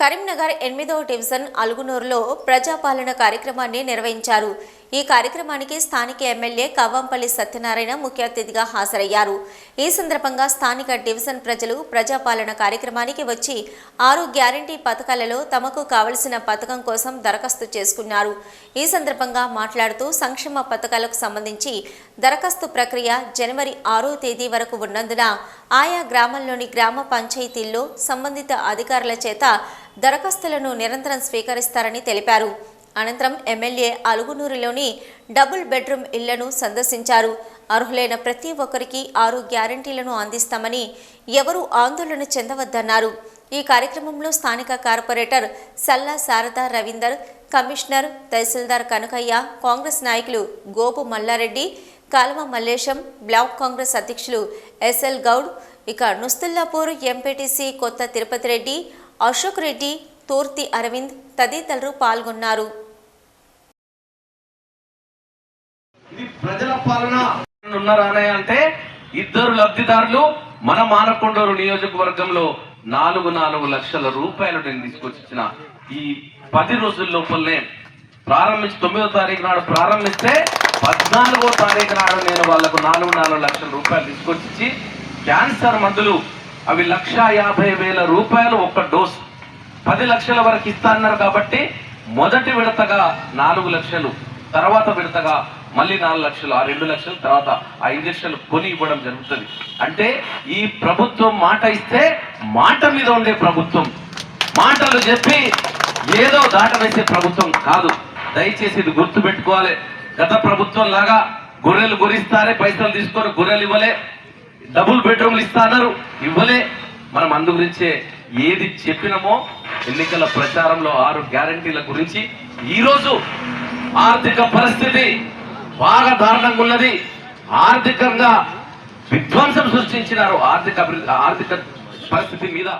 కరీంనగర్ ఎనిమిదవ డివిజన్ అలుగునూరులో ప్రజాపాలన కార్యక్రమాన్ని నిర్వహించారు. ఈ కార్యక్రమానికి స్థానిక ఎమ్మెల్యే కవ్వంపల్లి సత్యనారాయణ ముఖ్య అతిథిగా హాజరయ్యారు. ఈ సందర్భంగా స్థానిక డివిజన్ ప్రజలు ప్రజాపాలన కార్యక్రమానికి వచ్చి ఆరు గ్యారంటీ పథకాలలో తమకు కావలసిన పథకం కోసం దరఖాస్తు చేసుకున్నారు. ఈ సందర్భంగా మాట్లాడుతూ సంక్షేమ పథకాలకు సంబంధించి దరఖాస్తు ప్రక్రియ జనవరి ఆరో తేదీ వరకు ఉన్నందున ఆయా గ్రామంలోని గ్రామ పంచాయతీల్లో సంబంధిత అధికారుల చేత దరఖాస్తులను నిరంతరం స్వీకరిస్తారని తెలిపారు. అనంతరం ఎమ్మెల్యే అలుగునూరులోని డబుల్ బెడ్రూమ్ ఇళ్ళను సందర్శించారు. అర్హులైన ప్రతి ఒక్కరికి ఆరు గ్యారంటీలను అందిస్తామని ఎవరూ ఆందోళన చెందవద్దన్నారు. ఈ కార్యక్రమంలో స్థానిక కార్పొరేటర్ సల్లా శారద రవీందర్ కమిషనర్ తహసీల్దార్ కనకయ్య కాంగ్రెస్ నాయకులు గోపు మల్లారెడ్డి కాల్వ మల్లేశం బ్లాక్ కాంగ్రెస్ అధ్యక్షులు ఎస్ఎల్ గౌడ్ ఇక నుస్తుల్లాపూర్ ఎంపీటీసీ కొత్త తిరుపతి రెడ్డి అశోక్ రెడ్డి తూర్తి అరవింద్ తదితరులు పాల్గొన్నారు. ప్రజల పాలన ఉన్నారానే అంటే ఇద్దరు లబ్ధిదారులు మన మానకొండూరు నియోజకవర్గంలో నాలుగు నాలుగు లక్షల రూపాయలు నేను తీసుకొచ్చిన ఈ పది రోజుల లోపలనే ప్రారంభించి తొమ్మిదో తారీఖు నాడు ప్రారంభిస్తే పద్నాలుగో తారీఖు నాడు నేను వాళ్ళకు నాలుగు నాలుగు లక్షల రూపాయలు తీసుకొచ్చి క్యాన్సర్ మందులు అవి లక్ష యాభై వేల రూపాయలు ఒక్క డోస్. పది లక్షల వరకు ఇస్తా అన్నారు కాబట్టి మొదటి విడతగా నాలుగు లక్షలు తర్వాత విడతగా మళ్ళీ నాలుగు లక్షలు ఆ రెండు లక్షలు తర్వాత ఆ ఇంజక్షన్లు కొని ఇవ్వడం జరుగుతుంది. అంటే ఈ ప్రభుత్వం మాట ఇస్తే మాట మీద ఉండే ప్రభుత్వం. మాటలు చెప్పి ఏదో దాటవేసే ప్రభుత్వం కాదు. దయచేసి ఇది గుర్తు పెట్టుకోవాలి గత ప్రభుత్వం లాగా గొర్రెలు గురిస్తారే పైసలు తీసుకొని గొర్రెలు ఇవ్వలే. డబుల్ బెడ్రూమ్లు ఇస్తాన్నారు ఇవ్వలే. మనం అందు గురించే ఏది చెప్పినామో ఎన్నికల ప్రచారంలో ఆరు గ్యారంటీల గురించి ఈరోజు ఆర్థిక పరిస్థితి బాగా దారుణంగా ఉన్నది. ఆర్థికంగా విధ్వంసం సృష్టించినారు ఆర్థిక అభివృద్ధి ఆర్థిక పరిస్థితి మీద.